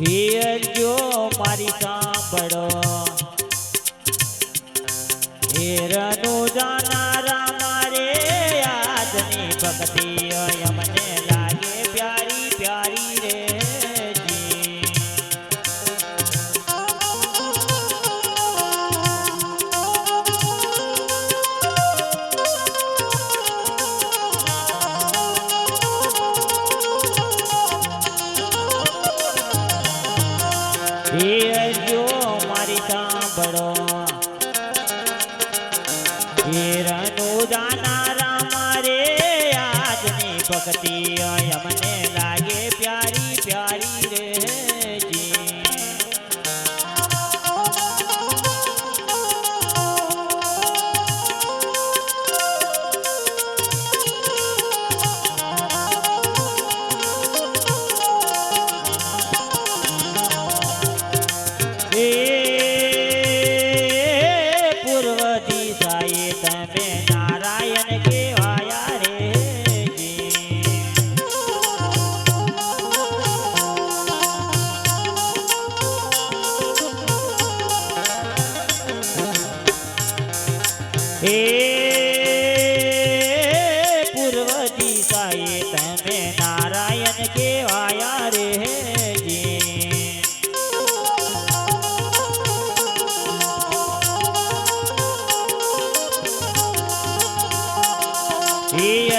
હિયજો મારી સાંભળો. હેરનું જાનારા મારે આજની ભક્તિ અમને હેરનો જાનારા રે આજની ભક્તિ અમને Yeah.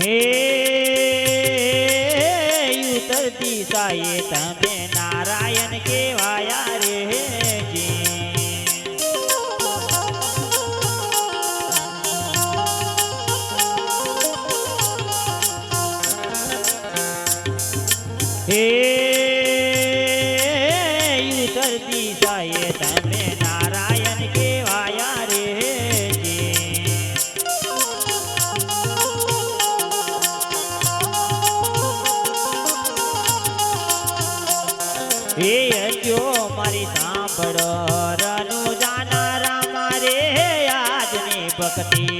હે ઉત્તર દિશાએ તમે નારાયણ કેવાયા રે મારી સાંભળો રનુ જાનારા મારે આજની ભક્તિ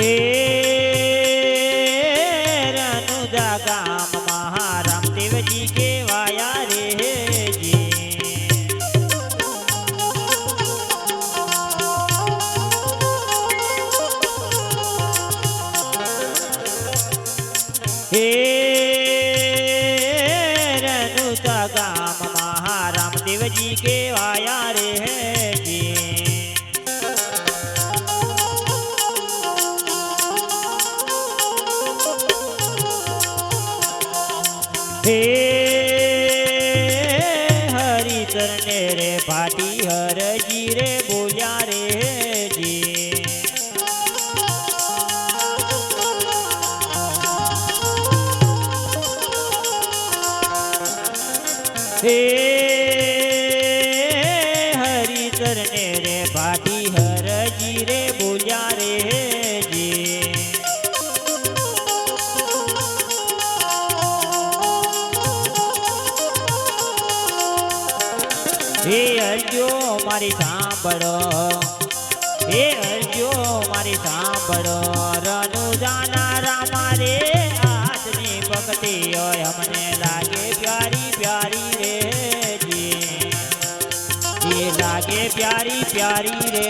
હે રનુજા ગામમાં રામદેવજી કેવાયા હે હરિચરણે રે ભાટી હરજી રે બોલ્યા રે જી હે હરિચરણે રે ભાટી હરજી રે બોલ્યા રે જી અરજો મારી સાંભળો. હે અરજો મારી સાંભળો. રનુ જાનારા મારે આજની ભક્તિ હોય, અમને લાગે પ્યારી પ્યારી રે જી. એ લાગે પ્યારી પ્યારી રે